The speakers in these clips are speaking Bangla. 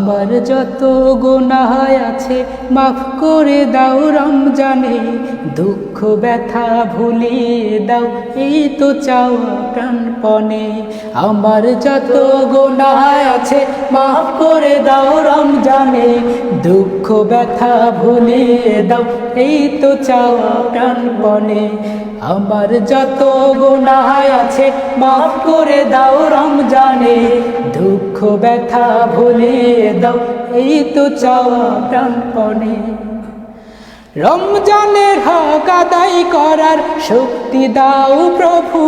আমার যত গোনাহায় আছে, মাফ করে দাও রমজানে। দুঃখ, ব্যথা ভুলিয়ে দাও, এই তো চাওয়া প্রাণপণে। আমার যত গোনাহায় আছে, মাফ করে দাও রমজানে। দুঃখ, ব্যথা ভুলিয়ে দাও, এই তো চাওয়া প্রাণপণে। আমার যত গোনাহায় আছে, মাফ করে দাও রমজানে। দুঃখ ব্যথা ভুলে দাও, এই তো চাওয়া রমজানের হক আদায় করার শক্তি দাও প্রভু।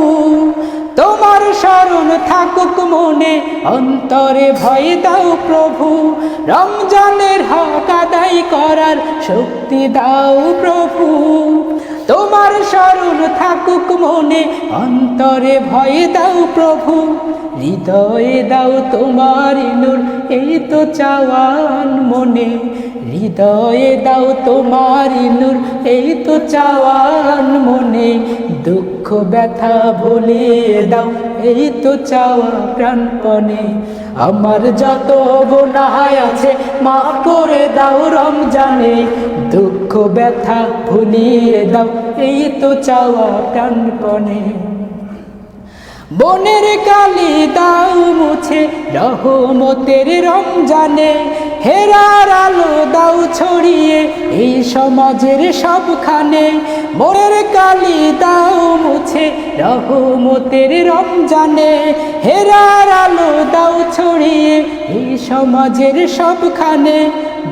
তোমার স্মরণ থাকুক মনে, অন্তরে ভয় দাও প্রভু। রমজানের হক আদায় করার শক্তি দাও প্রভু। তোমার স্মরণ থাকুক মনে, অন্তরে ভয়ে দাও প্রভু, হৃদয়ে দাও তোমার নূর, এই তো চাওয়ান মনে, হৃদয়ে দাও তোমার নূর, এই তো চাওয়ান মনে, দুঃখ ব্যথা ভুলিয়ে দাও, এই তো চাওয়া প্রাণপণে। আমার যত গোনায় আছে মা করে দাও রমজানে ব্যথা ভুলিয়ে দাও, এই তো চাওয়া প্রাণপণে বনের কালি দাও মুছে, রহমতের রমজানে হেরার আলো দাও ছড়িয়ে, এই সমাজের সবখানে মোরের কালি দাও মুছে, রহমতের রমজানে হেরার সমাজের সবখানে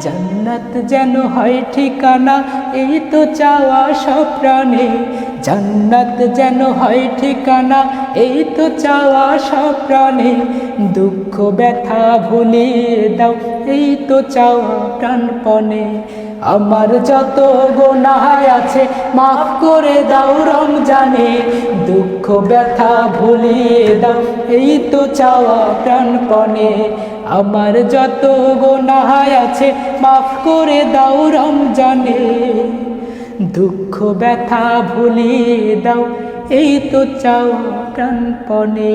জান্নাত যেন হয় ঠিকানা, এই তো চাওয়া সব প্রাণে। জান্নাত যেন হয় ঠিকানা, এই তো চাওয়া সব প্রাণে। দুঃখ, ব্যথা ভুলিয়ে দাও, এই তো চাওয়া প্রাণপণে। আমার যত গোনায় আছে, মাফ করে দাও রমজানে। দুঃখ, ব্যথা ভুলিয়ে দাও, এই তো চাওয়া প্রাণপণে। আমার যত গোনাহায় আছে, মাফ করে দাও রমজানে। দুঃখ, ব্যথা ভুলিয়ে দাও, এই তো চাও প্রাণপণে।